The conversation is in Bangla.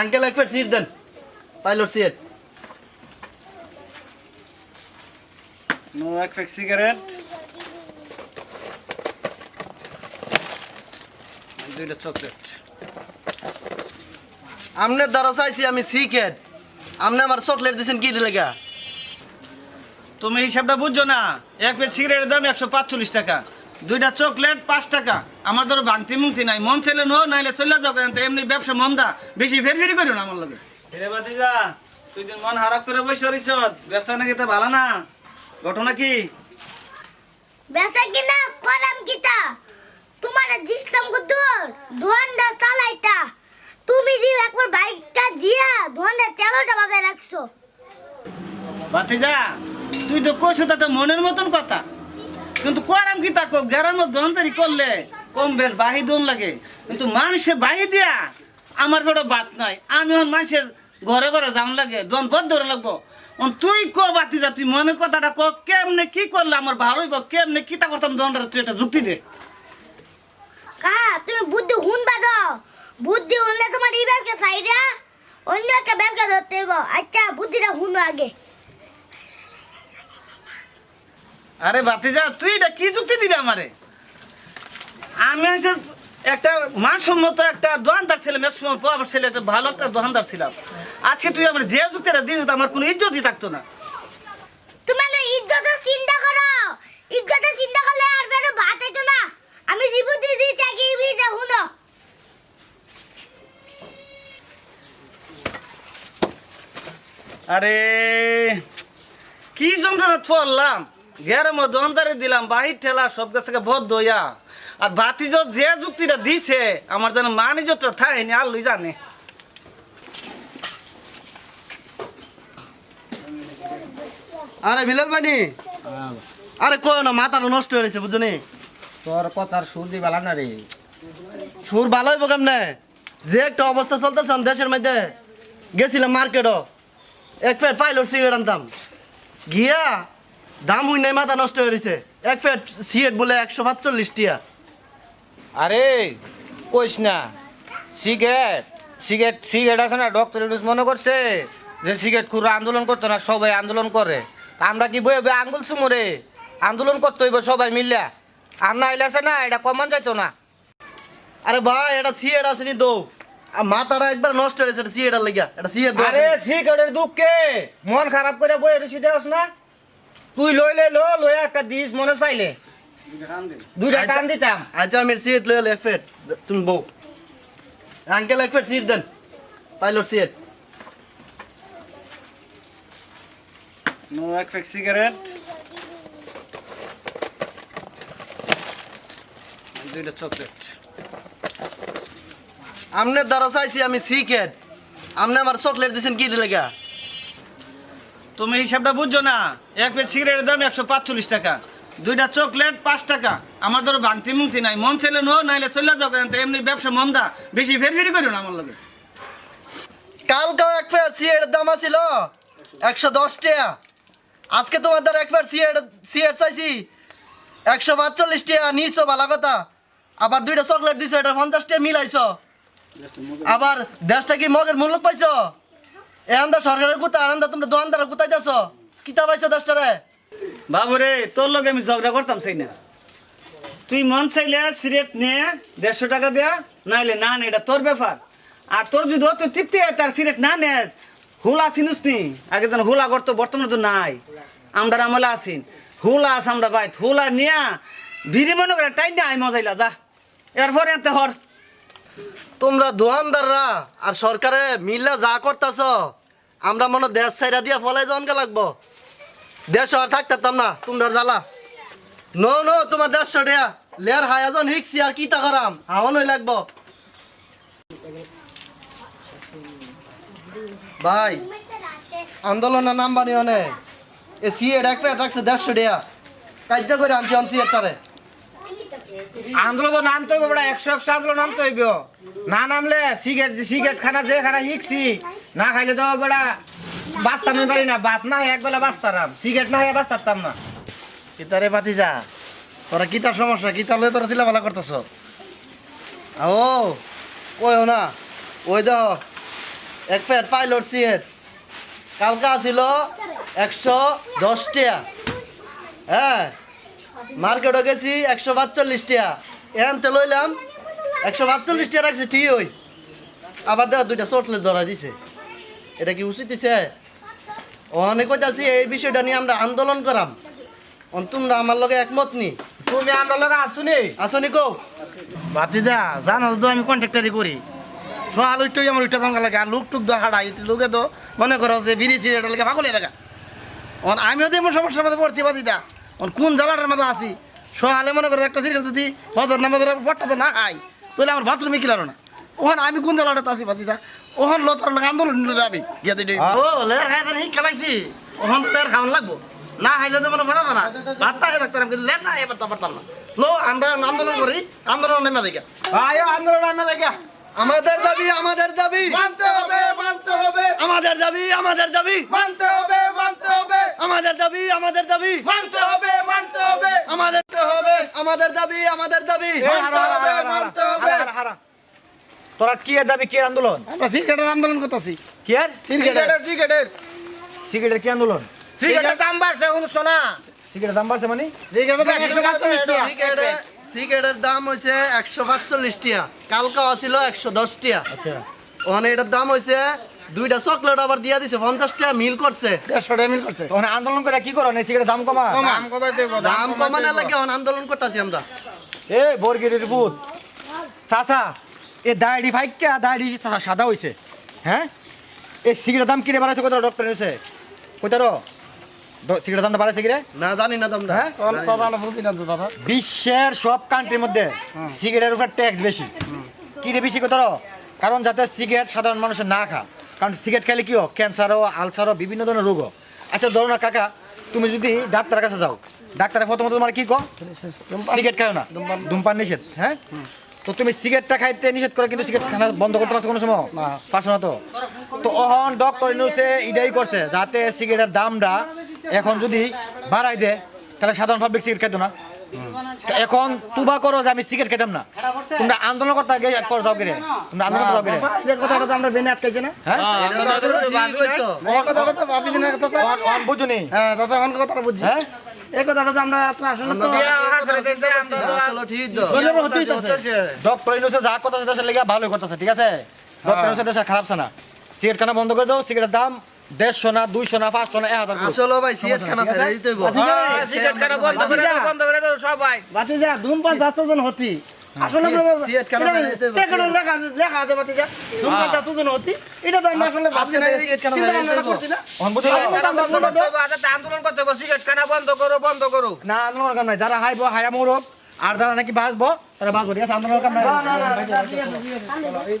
আঙ্কেল এক সিট দেন। Pilot seat. নো এক প্যাক সিগারেট। দুইটা চকলেট। আমনের দ্বারা চাইছি আমি সিকেট আপনি আমার চকলেট দিছেন কি লেগা তুমি হিসাবটা বুঝছ না? এক সিগারেটের দাম একশো পাঁচচল্লিশ টাকা। দুইটা চকলেট পাঁচ টাকা। আমার ধরো ভাঙতি মুংতি নাই মন ছেলে নো নাইলে চলে যাও কেন? এমনি ব্যবসা মন্দা বেশি ফের ফেরি করিও না আমার লগে। ফিরে বাতি যা তুই দিন মন হারাপ করে বসে রইছ ব্যবসা নাকি তা ভালো না? ঘটনা কি? বেসা কিনা করাম কিতা? তোমার দিসলাম কুতুর ধোয়ানটা চালাইতা। তুমি যে একবার বাইকটা দিয়া ধোয়ানটা তেলটা বাজায় রাখছো। বাতি যা তুই তো কইছো তা তো মনের মতন কথা। কিন্তু করাম কি তা গ্রামের দন্তরি করলে কম বেশ বাহি দন লাগে। কিন্তু মানুষে বাহি দিয়া আমার বড় বাত নাই। আমি এখন মানুষের ঘরে ঘরে যাওয়ান লাগে দন বদ ধরে লাগবো। তুই ক বাতি যা, তুই মনের কথাটা ক, কেমনে কি করলে আমার ভালো হইব, কেমনে কি তা করতাম দনটা তুই একটা যুক্তি দে। কা, তুমি বুদ্ধি হুনবা দাও বুদ্ধি হুনলে তোমার এই ব্যাগকে সাইডা অন্য একটা ব্যাগকে ধরতে হইব। আচ্ছা বুদ্ধিটা হুনো আগে। আরে বাতি যা তুই এটা কি যুক্তি দিলি আমারে? আমি হচ্ছে একটা মানসম্মত একটা দোকানদার ছিলাম এক সময় পর ছেলে একটা ভালো একটা দোকানদার ছিলাম। আজকে তুই আমার যে যুক্তিটা দিস আমার কোনো ইজ্জতই থাকতো না। তুমি না ইজ্জতের চিন্তা করো। ইজ্জতের চিন্তা করলে আর বেরো ভাত হইতো না। আমি আরে কি যন্ত্রণা থরলাম গেরের মধ্যে অন্ধারে দিলাম বাহির ঠেলা সব কাছে বদ্ধ হইয়া। আর বাতিজ যে যুক্তিটা দিছে আমার যেন মান ইজ্জতটা থাকেনি আল্লুই জানে। আরে বিলাল বানি আরে কয় না মাথাটা নষ্ট হয়ে গেছে বুঝনি তোর কথার সুর দি বালা না রে। সুর ভালো হইব কেমনে? যে একটা অবস্থা চলতেছে দেশের মধ্যে গেছিলাম মার্কেটও এক প্লেট পাইলট সিগারেট আনতাম। গিয়া দাম হই নাই মাথা নষ্ট হয়ে গেছে এক প্লেট সিগারেট বলে একশো পাঁচচল্লিশ টিয়া আরে কইস না সিগারেট সিগারেট সিগারেট আছে না ডক্টর ইউনুস মনে করছে যে সিগারেট খুব আন্দোলন করতো না সবাই আন্দোলন করে। আমরা কি বয়ে বয়ে আঙ্গুল সুমরে আন্দোলন করতে হইব সবাই মিললে। আর না আইলে আছে না এটা কমান যাইতো না। আরে ভাই এটা সিগারেট আসেনি তো। মাথাটা একবার নষ্ট হয়েছে গেছে সিগারেটার লেগা এটা সিগারেট আরে সিগারেটের দুঃখে মন খারাপ করে বয়ে রয়েছি দেওস না। তুই লইলে লো লয়ে একটা দিস মনে চাইলে। দুইটা কান দিতাম। আচ্ছা আমি সিট লয়ে এক প্লেট তুমি বউ। আঙ্কেল এক প্লেট সিট দেন। Pilot seat. নো এক প্যাক সিগারেট। দুইটা চকলেট। আমনের দ্বারা চাইছি আমি সিকেট আপনি আমার চকলেট দিছেন কি লেগা? তুমি হিসাবটা বুঝছ না? এক প্লেট সিগারেটের দাম একশো পাঁচচল্লিশ টাকা। দুইটা চকলেট পাঁচ টাকা। আমার ধরো ভাঙতি মুংতি নাই। মন ছেলে নো নাইলে চলে যাও কেন এমনি ব্যবসা মন্দা। বেশি ফের ফেরি করিও না আমার লগে। কালকেও এক প্লেট সিগারেটের দাম আছিল একশো দশ টাকা। আজকে তোমার দ্বারা এক প্লেট সিগারেট সিগারেট চাইছি একশো পাঁচচল্লিশ টাকা। নিয়েছো ভালো কথা। আবার দুইটা চকলেট দিছো এটা পঞ্চাশ টাকা মিলাইছো। আবার দেশটা কি মগের মূল্য পাইছো? এখানটা সরকারের কোথা আনন্দা তোমরা দোকানদারের কোথায় যাচ্ছ? কিতা পাইছো দেশটারে? বাবুরে, তোর লগে আমি ঝগড়া করতাম সেই না তুই মন চাইলে সিগারেট নে, দেড়শো টাকা দেয়া নাইলে না নে, এটা তোর ব্যাপার। আর তোর যদি অত তৃপ্তি হয়, তার সিগারেট না নে, হুলা চিনুস নি। আগে যেন হুলা করতো বর্তমানে তো নাই। আমরা আমলে আসিন হুলা আস আমরা ভাই হুলা নিয়া, বিড়ি মনে করে টাইম না আই মজাইলা, যা। এরপরে এতে হর। তোমরা দোকানদাররা আর সরকারে মিল্লা যা করতেছ, আমরা মনে দেশ সাইরা দিয়া ফলাই জনকে লাগবো। দেশ আর থাকতাম না, তোমরা জ্বালা। নো নো, তোমার দেশ সরিয়া লেয়ার হায়াজন হিকসি আর কি তা করাম? হাওয়ানোই লাগবো। ভাই আন্দোলনের নাম বানি অনে এ এক প্লেট রাখছে দেড়শো টাকা কার্য করে আনছি আনছি একটারে। আন্দোলন নামতে হইব বেড়া একশো একশো আন্দোলন নামতে হইব। না নামলে সিগারেট সিগারেট খানা যে খানা শিখছি, না খাইলে তো বেড়া বাঁচতাম পারি না। ভাত না এক বেলা বাঁচতাম সিগারেট না খাইয়া বাঁচতাম না। কিতারে পাতি যা তোরা কিতার সমস্যা? কিতার লয়ে তোরা চিলাফালা করতেছ? ও কইও না। ওই দেহ এক প্যাকেট পাইলট সিগারেট। কালকা ছিল একশো দশ টাকা। হ্যাঁ মার্কেটে গেছি একশো বাচ্চল্লিশ টাকা এখানতে লইলাম একশো বাচ্চল্লিশ টাকা রাখছি ঠিক ওই। আবার দেখো দুইটা চটলে ধরা দিছে। এটা কি উচিত হইছে? অনেক কইতাছি এই বিষয়টা নিয়ে আমরা আন্দোলন করাম। তোমরা আমার লগে একমত নি? তুমি আমরা লোক আসুনি আসনি কো বাতিদা জানো তো আমি কন্ট্রাক্টারি করি। সোয়াল উঠতেই আমার উঠতে দাম লাগে আর লুক টুক দো হাড়াই লোকে তো মনে করো যে বিড়ি সিগারেট লাগে ভাগলে দেখা অন আমিও তো এমন সমস্যার মধ্যে পড়তে বাতিদা অন কোন জ্বালাটার মধ্যে আছি? সোহালে মনে করো একটা সিগারেট যদি বদর নামে ধরে পট্টা তো না খাই। তাহলে আমার বাথরুমে কিলারো না ওখান আমি কোন জ্বালাটাতে আছি বাতিদা ওখান লোতার লাগে আন্দোলন আমি ও লেয়ার খাই খেলাইছি। ওখান তো লেয়ার খাওয়ান লাগবো। না খাইলে তো মনে ভালো না। ভাত খাই থাকতাম কিন্তু লেয়ার না এবার তো পারতাম না। লো আমরা আন্দোলন করি আন্দোলন নেমে দেখা আয়ো আন্দোলন আমরা দেখা আমাদের দাবি আমাদের দাবি। মানতে হবে মানতে হবে। আমাদের দাবি আমাদের দাবি। মানতে হবে মানতে হবে। আমাদের দাবি আমাদের দাবি। মানতে হবে মানতে হবে। আমাদের তো হবে আমাদের দাবি আমাদের দাবি। মানতে হবে, মানতে হবে। তোরা কি এর দাবি কি এর আন্দোলন? আমরা সিগারেটের আন্দোলন করতেছি। কি এর? সিগারেটের সিগারেটের সিগারেটের কি আন্দোলন? সিগারেটের দাম বাড়ছে শুনছো না সিগারেটের দাম বাড়ছে মানে? সিগারেটের টাকা। সিগারেটের দাম একশো পাঁচচল্লিশ টিয়া কালকা ছিল একশো দশ টিয়া আচ্ছা। ওখানে এটার দাম হয়েছে দুইটা চকলেট আবার দিয়া দিছে পঞ্চাশ টাকা মিল করছে। দেড়শো টাকা মিল করছে। ওখানে আন্দোলন করে কি করো? সিগারেটের দাম কমা। দাম দেবো দাম কমানোর লাগে আন্দোলন করতেছি আমরা। এ বর্গিরের ভূত। চাচা এ দাড়ি ফাইকা দাড়ি সাদা হইছে। হ্যাঁ? এই সিগারেটের দাম কিনে বাড়াইছে? কোথাও ডক্টর নিছে কোথাও সিগারেটের দামটা বাড়াইছে কিরে? না জানি না তোমরা হ্যাঁ? বিশ্বের সব কান্ট্রির মধ্যে সিগারেটের উপর ট্যাক্স বেশি। কি রে বেশি কোথাও কারণ যাতে সিগারেট সাধারণ মানুষের না খা। কারণ সিগারেট খেলে কি হোক ক্যান্সারও আলসারও বিভিন্ন ধরনের রোগ। আচ্ছা ধরো না কাকা তুমি যদি ডাক্তারের কাছে যাও ডাক্তারের প্রথমত তোমার কি কো? সিগারেট খাও না। ধূমপান নিষেধ হ্যাঁ? তো তুমি সিগারেটটা খাইতে নিষেধ করে কিন্তু সিগারেট খানা বন্ধ করতে পারছ কোনো সময়? পারছ না তো? তো অহন ডক্টর ইনুসে এটাই করছে যাতে সিগারেটের দামটা এখন যদি বাড়াই দেয় তাহলে সাধারণ পাবলিক সিগারেট খাইতো না। এখন তুবা করো যে আমি সিগারেট খেতাম না। তোমরা আন্দোলন করতে আগে করে যাও কেরে তোমরা আন্দোলন করতে কথাটা তো আমরা বেনে আটকাইছি না। হ্যাঁ? ভাবি কথা স্যার। অন- অন বুঝুনি হ্যাঁ দাদা এখন কথাটা বুঝছি। হ্যাঁ? এই কথাটা তো আমরা আপনার আসলে তো আসলে ঠিক তো। ডক্টর ইনুসে যা কথা দেশের লেগে ভালোই করতেছে ঠিক আছে? ডক্টর ইনুসে দেশে খারাপ না। সিগারেট খানা বন্ধ করে দাও সিগারেটের দাম দেড়শো না দুইশো না পাঁচশো না এক হাজার। আসলে ভাই সিগারেট খানা ছেড়ে দিতে। সিগারেট খানা বন্ধ করে দাও, বন্ধ করে দাও সবাই বাতিজা ধূমপান যাত্রাজন হতি আসলে তো সিগারেট খানা ছেড়ে দিতে লেখা লেখা আছে বাতিজা ধূমপান যাত্রাজন হতি এটা তো আমরা আসলে ভাবছি না সিগারেট খানা চিন্তা ছেড়ে দিতে করছি না আন্দোলন করতে হবে সিগারেট খানা বন্ধ করো বন্ধ করো না আন্দোলন নাই যারা হাইবো হায়া মরক আর যারা নাকি বাঁচবো তারা বাঁচবো ঠিক আছে আন্দোলন